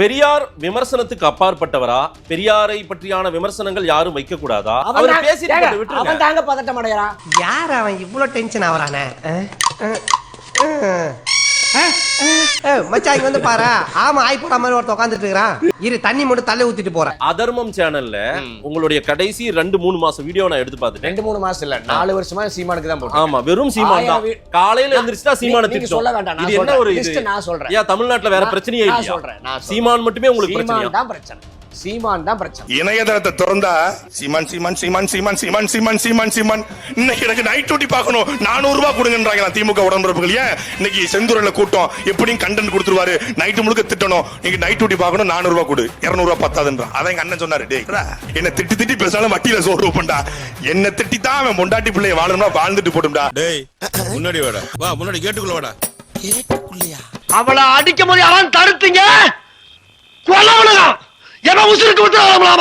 பெரியார் விமர்சனத்துக்கு அப்பாற்பட்டவரா? பெரியாரை பற்றியான விமர்சனங்கள் யாரும் வைக்க கூடாதா அவர் அவன் தாங்க பதட்டம் அடையறான் யார் அவன்? இவ்ளோ டென்ஷன் ஆவறானே மச்சான் இங்க வந்து பாரு ஆமா ஆய் போட மாதிரி ஒருத்தன் உட்காந்துட்டு இருக்கிறான். இரு தண்ணி மட்டும் தள்ளி ஊத்திட்டு போறேன். அதர்மம் சேனல்ல உங்களுடைய கடைசி ரெண்டு மூணு மாசம் வீடியோ நான் எடுத்து பார்த்துட்டேன். ரெண்டு மூணு மாசம் இல்ல நாலு வருஷமா சீமானுக்கு தான் போட்டோம் ஆமா வெறும் சீமான் தான். காலையில எந்திரிச்சுட்டா சீமான நீ- நீங்க சொல்ல வேண்டாம், நான் இது என்ன சொல்றேன். ஒரு நான் சொல்றேன். ஏன் தமிழ்நாட்டுல வேற பிரச்சனையே நான் இல்லையா? சொல்றேன். சீமான் மட்டுமே உங்களுக்கு பிரச்சனையா? சீமான் தான் பிரச்சனை. சீமான் தான் பிரச்சனை. இணையதளத்தை திறந்தா சீமான் சீமான் சீமான் சீமான் சீமான் சீமான் சீமான் சீமான். இன்னைக்கு எனக்கு நைட் டியூட்டி பார்க்கணும். நானூறு ரூபாய் கொடுங்கன்றாங்க திமுக உடன்பிறப்புகள். ஏன்? இன்னைக்கு செந்தூரில் கூட்டம். எப்படியும் கண்டென்ட் கொடுத்துருவாரு. நைட்டு முழுக்க திட்டணும். நீங்க நைட் டியூட்டி பார்க்கணும். நானூறு ரூபாய் கொடு. இருநூறு ரூபாய் பத்தாதுன்றான் அதான் எங்க அண்ணன் சொன்னாரு. டேய் என்ன திட்டி திட்டி பேசாலும் வட்டியில சோறு பண்ணா என்ன திட்டி தான் அவன் பொண்டாட்டி பிள்ளைய வாழணும்னா வாழ்ந்துட்டு போட்டும்டா. டேய் முன்னாடி வாடா. வா முன்னாடி கேட்டுக்குள்ள வாடா. அவளை அடிக்கும் போது யாரும் தடுத்தீங்க கொலை எவன் உசுருக்கு விட்டு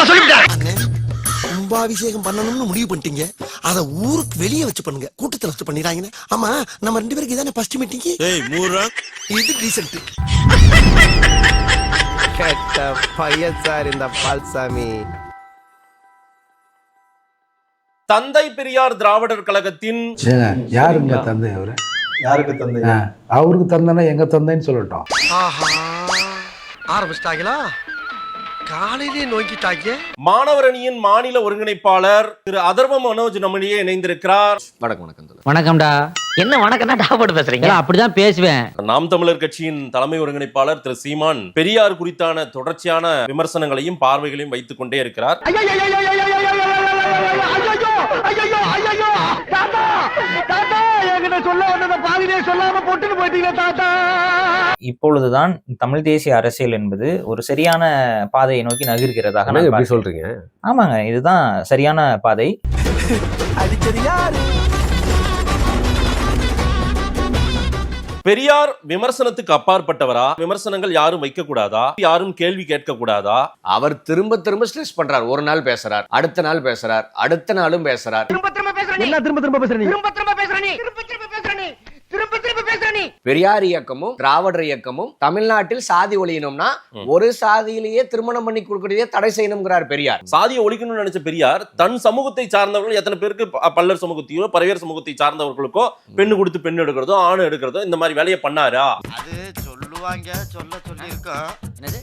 சொல்லிவிட்டேன் கும்பாபிஷேகம் பண்ணணும்னு முடிவு பண்ணிட்டீங்க. அத ஊருக்கு வெளியே வச்சு பண்ணுங்க. கூட்டத்துல வச்சு பண்ணிடுறாங்கன்னு ஆமா நம்ம ரெண்டு பேருக்கு இதானே ஃபர்ஸ்ட் மீட்டிங் டேய் மூறா இது டீசென்ட் கெட்ட பையன் சார் இந்த பால்சாமி. தந்தை பெரியார் திராவிடர் கழகத்தின் யாருங்க தந்தை அவரு? யாருக்கு தந்தை? அவருக்கு தந்தைன்னா எங்க தந்தைன்னு சொல்லட்டும். ஆஹா ஆரம்பிச்சிட்டாங்களா? காலையிலே நோக்கிட்டாங்க மாணவர் அணியின் மாநில ஒருங்கிணைப்பாளர் திரு அதர்வ மனோஜ் நம்மிடையே இணைந்திருக்கிறார் வணக்கம் வணக்கம். வணக்கம்டா என்ன வணக்கம் தான் டாபோட்டு பேசுறீங்க அப்படிதான் பேசுவேன் நாம் தமிழர் கட்சியின் தலைமை ஒருங்கிணைப்பாளர் திரு சீமான் பெரியார் குறித்தான தொடர்ச்சியான விமர்சனங்களையும் பார்வைகளையும் வைத்துக் கொண்டே இருக்கிறார் தாத்தா தாத்தா என்கிட்ட சொல்ல வந்தத பாதிலே சொல்லாம போட்டுட்டு போயிட்டீங்க தாத்தா. இப்பொழுதுதான் தமிழ் தேசிய அரசியல் என்பது ஒரு சரியான பாதையை நோக்கி நகர்கிறதாக நான் பார்க்கிறேன். சொல்றீங்க? ஆமாங்க இதுதான் சரியான பாதை. அடிச்சது யாரு? பெரியார் விமர்சனத்துக்கு அப்பாற்பட்டவரா? விமர்சனங்கள் யாரும் வைக்க கூடாதா யாரும் கேள்வி கேட்க கூடாதா அவர் திரும்ப திரும்ப ஸ்ட்ரெஸ் பண்றார். ஒரு நாள் பேசுறார் அடுத்த நாள் பேசுறார் அடுத்த நாளும் பேசுறார். திரும்ப திரும்ப பேசுற நீ. என்ன திரும்ப திரும்ப பேசுறீங்க திரும்ப திரும்ப பேசுற நீ திரும்ப திரும்ப பேசுற நீ திரும்ப திரும்ப பேசுற நீ பெரியார் இயக்கமும் திராவிடர் இயக்கமும் தமிழ்நாட்டில் சாதி ஒழியணும்னா ஒரு சாதியிலேயே திருமணம் பண்ணி கொடுக்கறதே தடை செய்யணுங்கிறார் பெரியார். சாதியை ஒழிக்கணும்னு நினைச்ச பெரியார் தன் சமூகத்தை சார்ந்தவர்கள் எத்தனை பேருக்கு பல்லர் சமூகத்தையோ பறையர் சமூகத்தை சார்ந்தவர்களுக்கோ பெண்ணு கொடுத்து பெண் எடுக்கிறதோ ஆண் எடுக்கிறதோ இந்த மாதிரி வேலையை பண்ணாரா? அது சொல்லுவாங்க சொல்ல சொல்லி இருக்கோம்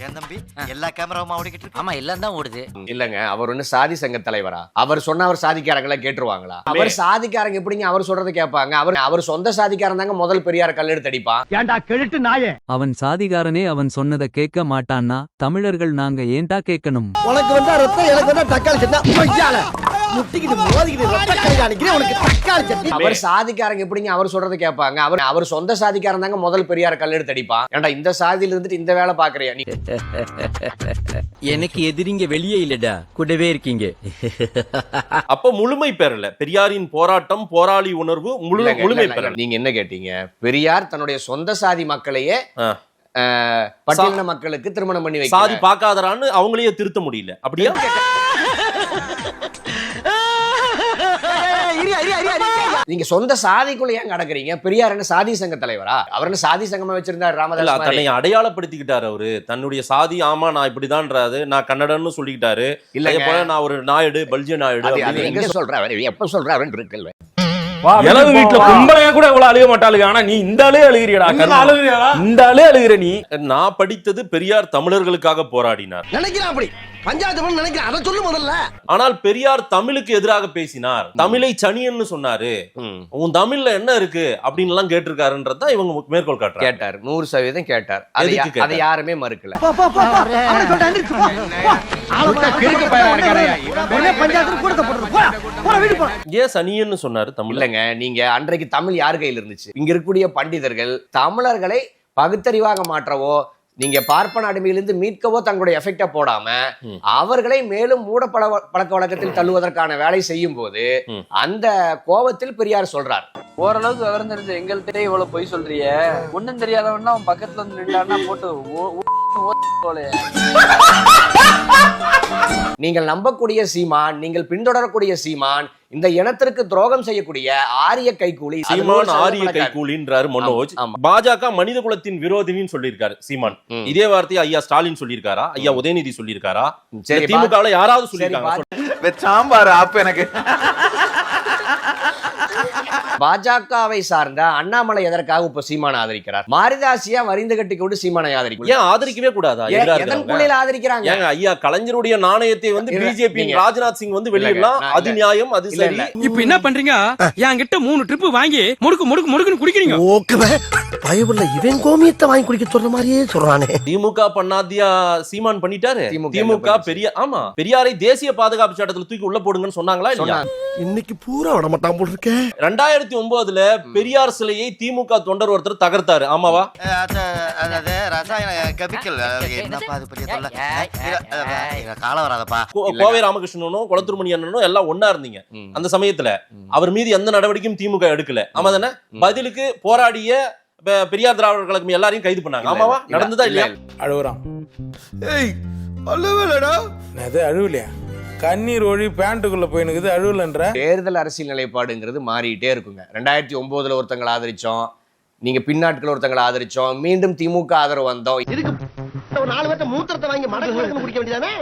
என் தம்பி? எல்லா கேமராவும் ஓடிக்கிட்டு இருக்கு. ஆமா எல்லாம் தான் ஓடுது. இல்லங்க அவர் ஒண்ணு சாதி சங்க தலைவரா? அவர் சொன்ன அவர் சாதிக்காரங்களை கேட்டுருவாங்களா? அவர் சாதிக்காரங்க எப்படிங்க அவர் சொல்றதை கேட்பாங்க? அவர் அவர் சொந்த சாதிக்காரன் தாங்க முதல் பெரியார் கல்லெடுத்து அடிப்பான் ஏன்டா கெழுட்டு நாயே? அவன் சாதிகாரனே அவன் சொன்னதை கேட்க மாட்டான்னா தமிழர்கள் நாங்க ஏன்டா கேட்கணும்? உனக்கு வந்தா ரத்தம் எனக்கு வந்தா தக்காளி முட்டிக்கிட்டு மோதிக்கிட்டு ரத்த கை அடிக்கிறேன் உனக்கு தக்காளி சட்னி. அவர் சாதிக்காரங்க எப்படிங்க அவர் சொல்றதை கேட்பாங்க? அவர் அவர் சொந்த சாதிக்காரன் தாங்க முதல் பெரியார் கல்லெடுத்து அடிப்பான். ஏன்டா இந்த சாதியில இருந்துட்டு இந்த வேலை பாக்குறியா நீ? எனக்கு எதிரிங்க வெளியே இல்லடா. கூடவே இருக்கீங்க. அப்ப முழுமை பெறல. பெரியாரின் போராட்டம் போராளி உணர்வு முழு முழுமை பெறல. நீங்க என்ன கேட்டீங்க? பெரியார் தன்னுடைய சொந்த சாதி மக்களையே பட்டியலின மக்களுக்கு திருமணம் பண்ணி சாதி வைக்கிறார் பார்க்காதரான்னு அவங்களையே திருத்த முடியல. அப்படியா? நீங்க சொந்த சாதிக்குள்ள ஏன் கடக்குறீங்க பெரியார் என்ன சாதி சங்க தலைவரா? அவர் என்ன சாதி சங்கமா வச்சிருந்தார் இல்ல ராமதாஸ் தன்னை? அடையாளப்படுத்திக்கிட்டாரு அவரு. தன்னுடைய சாதி ஆமா நான் இப்படிதான்றாரு. நான் கன்னடன்னு சொல்லிக்கிட்டாரு. இல்லங்க. போல நான் ஒரு நாயுடு பல்ஜிய நாயுடு எங்க சொல்ற அவர்? எப்ப சொல்ற அவன் இருக்குல்ல இளவு வீட்டுல கும்பலையா கூட இவ்வளவு அழுக மாட்டாளுங்க. ஆனா நீ இந்த ஆளே அழுகிறியடா. இந்த ஆளே அழுகிற நீ. நான் படித்தது பெரியார் தமிழர்களுக்காக போராடினார். நினைக்கிறான் அப்படி. பஞ்சாயத்து நினைக்கிறேன். அதை சொல்லு முதல்ல. ஆனால் பெரியார் தமிழுக்கு எதிராக பேசினார். தமிழை சனியன்னு சொன்னாரு. உன் தமிழ்ல என்ன இருக்கு? அப்படின்னு எல்லாம் கேட்டிருக்காருன்றதான் இவங்க மேற்கோள் காட்டுறாங்க. கேட்டார். நூறு சதவீதம் கேட்டார். அதை? அதை யாருமே மறுக்கல. ஏன் சனியன்னு சொன்னாரு தமிழ்ல இல்லங்க. நீங்க அன்றைக்கு தமிழ் யார் கையில் இருந்துச்சு இங்க இருக்கக்கூடிய பண்டிதர்கள் தமிழர்களை பகுத்தறிவாக மாற்றவோ நீங்க பார்ப்பன அடிமையிலிருந்து மீட்கவோ தங்களுடைய எஃபெக்டை போடாம. அவர்களை மேலும் மூட பழ பழக்க வழக்கத்தில் தள்ளுவதற்கான வேலை செய்யும் போது. அந்த கோபத்தில் பெரியார் சொல்றார் ஓரளவுக்கு விவரம் தெரிஞ்சு எங்கள்கிட்ட இவ்வளவு பொய் சொல்றிய ஒண்ணும் தெரியாதவன்னா அவன் பக்கத்துல வந்து நின்றான்னா போட்டு ஓ- ஓ- ஓ- போலே நீங்கள் நம்பக்கூடிய சீமான் நீங்கள் பின்தொடரக்கூடிய சீமான் இந்த இனத்திற்கு துரோகம் செய்யக்கூடிய ஆரிய கைகூலி சீமான் ஆரிய கைகூலின்றாரு மனோஜ். பாஜக மனித குலத்தின் விரோதினின்னு சொல்லியிருக்காரு சீமான். இதே வார்த்தையை ஐயா ஸ்டாலின் சொல்லியிருக்காரா? ஐயா உதயநிதி சொல்லியிருக்காரா? சரி, திமுகவுல யாராவது சொல்லியிருக்காங்க? சாம்பார் அப்ப எனக்கு. பாஜகவை சார்ந்த அண்ணாமலை எதற்காக இப்ப சீமானை ஆதரிக்கிறார்? மாரிதாசியா வரிந்து கட்டி கொண்டு சீமானை ஆதரிக்கிறார். ஏன் ஆதரிக்கவே கூடாதா? எதன்? புள்ளியில ஆதரிக்கிறாங்க? ஏங்க ஐயா கலைஞருடைய நாணயத்தை வந்து பிஜேபி ராஜ்நாத் சிங் வந்து வெளியிடலாம். அது. நியாயம் அது சரி. இப்ப என்ன பண்றீங்க? என்கிட்ட மூணு ட்ரிப் வாங்கி முடுக்கு முடுக்கு முடுக்குன்னு குடிக்கிறீங்க. ஓகே பயவுள்ள இவன் கோமியத்தை வாங்கி குடிக்க சொல்ற மாதிரியே சொல்றானே. திமுக பண்ணாதியா சீமான் பண்ணிட்டாரு? திமுக? பெரிய ஆமா பெரியாரை தேசிய பாதுகாப்பு சட்டத்துல தூக்கி உள்ள போடுங்கன்னு சொன்னாங்களா இல்லையா? இன்னைக்கு பூரா விட மாட்டான் போல் இருக்கேன் ரெண்டாயிரத்தி ஒன்பதுல பெரியார் சிலையை திமுக தொண்டர் ஒருத்தர் தகர்த்தாரு. ஆமாவா? கோவை ராமகிருஷ்ணனும் குளத்துருமணி அண்ணனும் எல்லாம் ஒண்ணா இருந்தீங்க. அந்த சமயத்துல. அவர் மீது எந்த நடவடிக்கையும் திமுக எடுக்கல. ஆமா தானே? பதிலுக்கு போராடிய பெரியார் திராவிடர் கழகம் எல்லாரையும் கைது பண்ணாங்க. ஆமாவா? நடந்ததா இல்ல, இல்லையா? அழுகுறான் ஏய் அல்லவேலடா அது அழுவலையா? கண்ணீர் ஒழி பேண்ட்டுக்குள்ள போயினுக்குது அழுவலன்ற. தேர்தல் அரசியல் நிலைப்பாடுங்கிறது மாறிட்டே இருக்குங்க. ரெண்டாயிரத்தி ஒன்பதுல ஒருத்தங்களை ஆதரிச்சோம் நீங்க பின்னாட்கள் ஒருத்தங்களை ஆதரிச்சோம் மீண்டும் திமுக ஆதரவு வந்தோம். இதுக்கு ஒரு நாலு பேர்த்த மூத்திரத்தை வாங்கி மடக்கு குடிக்க வேண்டியதானே?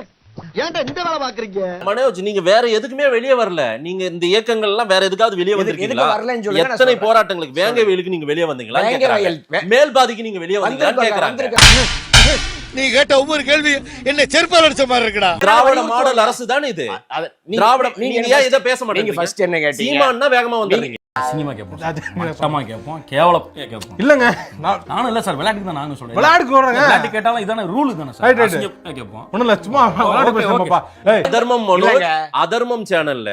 ஏன்டா இந்த வேலை பாக்குறீங்க மனோஜ் நீங்க வேற எதுக்குமே வெளியே வரல. நீங்க இந்த இயக்கங்கள் எல்லாம் வேற எதுக்காவது வெளியே வந்திருக்கீங்களா? எத்தனை. போராட்டங்களுக்கு வேங்க வயலுக்கு நீங்க வெளியே வந்தீங்களா? மேல் பாதிக்கு நீங்க வெளியே வந்திருக்காங்க, கேக்குறாங்க. நீ கேட்ட ஒவ்வொரு கேள்வி என்ன செருப்பால் அடிச்ச மாதிரி இருக்குடா. திராவிட மாடல் அரசு தானே இது திராவிட நீங்க ஏன் இதை பேச நீங்க மாட்டீங்க ஃபர்ஸ்ட் என்ன கேட்டீங்க. சீமான்னா வேகமா வந்துடுறீங்க. சினிமா கேட்போம் மட்டமா கேட்போம் கேவலம் கேட்போம் இல்லங்க. நானும் இல்ல சார் விளையாட்டுக்கு தான் நானும் சொல்றேன். விளையாட்டுக்கு வர்றேங்க. விளையாட்டு கேட்டாலும் இதான ரூல் தானே சார். கேட்போம் ஒண்ணும் இல்ல சும்மா அதர்மம். அதர்மம் சேனல்ல.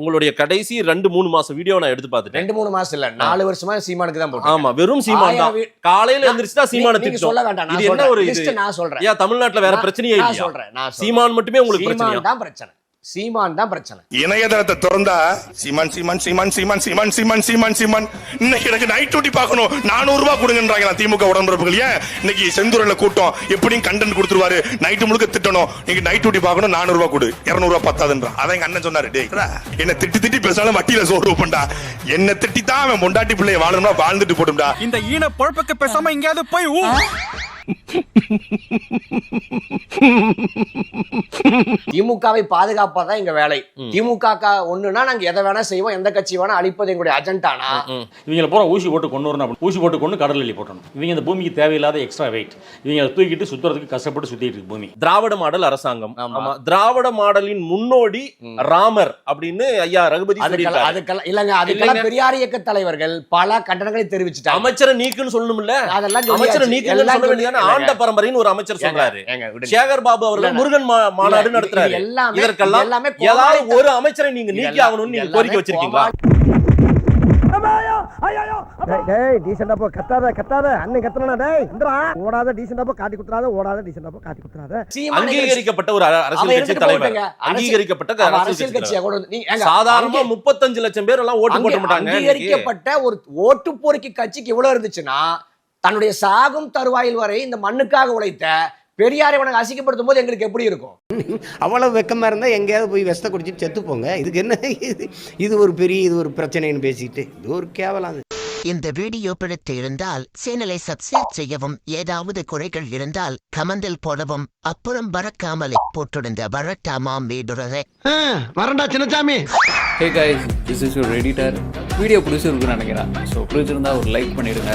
உங்களுடைய கடைசி ரெண்டு மூணு மாசம் வீடியோ நான் எடுத்து பார்த்துட்டேன். ரெண்டு மூணு மாசம் இல்ல நாலு வருஷமா சீமானுக்கு தான் போட்டோம் ஆமா வெறும் சீமான் தான். காலையில எந்திரிச்சுட்டா சீமான நீங்க சொல்ல வேண்டாம் நான் இது என்ன ஒரு இது? நான் சொல்றேன். ஏன் தமிழ்நாட்டுல வேற பிரச்சனையே நான் இல்லையா? சொல்றேன். சீமான் மட்டுமே உங்களுக்கு பிரச்சனையா? சீமான் தான் பிரச்சனை. சீமான் தான் பிரச்சனை. இணையதளத்தை திறந்தா சீமான் சீமான் சீமான் சீமான் சீமான் சீமான் சீமான் சீமான். இன்னைக்கு எனக்கு நைட் டியூட்டி பார்க்கணும். நானூறு ரூபாய் கொடுங்கன்றாங்களா திமுக உடன்பிறப்புகள். ஏன்? இன்னைக்கு செந்தூரில் கூட்டம். எப்படியும் கண்டென்ட் கொடுத்துருவாரு. நைட்டு முழுக்க திட்டணும். நீங்க நைட் டியூட்டி பார்க்கணும். நானூறு ரூபாய் கொடு. இருநூறு ரூபாய் பத்தாதுன்றா. அதான் எங்க அண்ணன் சொன்னாரு. டேய் என்ன திட்டி திட்டி பேசாலும் வட்டியில சோறு பண்ணா என்ன திட்டி தான் அவன் பொண்டாட்டி பிள்ளைய வாழணும்னா வாழ்ந்துட்டு போட்டும்டா இந்த ஈன பொழப்புக்கு பேசாம எங்கேயாவது போய் ஊ. திமுகவை பாதுகாப்பதான் எங்க வேலை. திமுக ஒண்ணுனா நாங்க எதை வேணா செய்வோம் எந்த கட்சி வேணா அழிப்பது எங்களுடைய அஜெண்டானா இவங்கள பூரா ஊசி போட்டு கொண்டு வரணும் அப்படி ஊசி போட்டு கொண்டு கடல் எல்லி போட்டணும். இவங்க இந்த பூமிக்கு தேவையில்லாத எக்ஸ்ட்ரா வெயிட் இவங்க அதை தூக்கிட்டு சுத்துறதுக்கு கஷ்டப்பட்டு சுத்திட்டு இருக்கு பூமி. திராவிட மாடல் அரசாங்கம். ஆமா. திராவிட மாடலின் முன்னோடி ராமர் அப்படின்னு ஐயா ரகுபதி அதுக்கெல்லாம் இல்லங்க அதுக்கெல்லாம். பெரியார் இயக்க தலைவர்கள் பல கண்டனங்களை தெரிவிச்சுட்டாங்க. அமைச்சரை நீக்குன்னு சொல்லணும்ல. அதெல்லாம் அமைச்சரை சொல்ல சொல்லி- ஆண்ட பரம்பரைன்னு ஒரு அமைச்சர் சொல்றாரு. சேகர் பாபு அவர்கள் முருகன் மாநாடு நடத்துறாரு. இதற்கெல்லாம் எல்லாமே ஏதாவது ஒரு அமைச்சரை நீங்க நீக்கி ஆகணும்னு நீங்க கோரிக்கை வச்சிருக்கீங்களா? டேய் டேய் டீசெண்டா போ. கத்தாத கத்தாத. அண்ணன் கத்தனா டேய் இந்தரா ஓடாத டீசெண்டா போ. காட்டி குத்துறாத ஓடாத டீசெண்டா போ. காட்டி குத்துறாத சீமானை அங்கீகரிக்கப்பட்ட ஒரு அரசியல் கட்சி தலைவர். அங்கீகரிக்கப்பட்ட அரசியல் அரசியல் கட்சி கட்சியை. கூட நீங்க- சாதாரணமா லட்சம் பேர் எல்லாம் ஓட்டு போட மாட்டாங்க. அங்கீகரிக்கப்பட்ட ஒரு ஓட்டு பொறுக்கி கட்சிக்கு இவ்வளவு இருந்துச்சுன்னா தன்னுடைய சாகும் தருவாயில் வரை இந்த மண்ணுக்காக உழைத்த பெரியாரை உனக்கு அசிங்கப்படுத்தும் போது எங்களுக்கு எப்படி இருக்கும்? அவ்வளவு வெக்கமா இருந்தா எங்கேயாவது போய் விஷத்தை குடிச்சிட்டு செத்து போங்க. இதுக்கு என்ன இது? இது ஒரு பெரிய இது ஒரு பிரச்சனைன்னு பேசிட்டு. இது ஒரு கேவலம். இந்த வீடியோ பிடித்து இருந்தால் சேனலை சப்ஸ்கிரைப் செய்யவும் ஏதாவது குறைகள் இருந்தால் கமெண்டில் போடவும் அப்புறம் பறக்காமலே போட்டிருந்த வரட்டாமாம் வீடுறதை வரண்டா Chinnasamy hey guys this is your editor video பிடிச்சிருக்குன்னு நினைக்கிறேன். ஸோ பிடிச்சிருந்தா ஒரு லைக் பண்ணிடுங்க.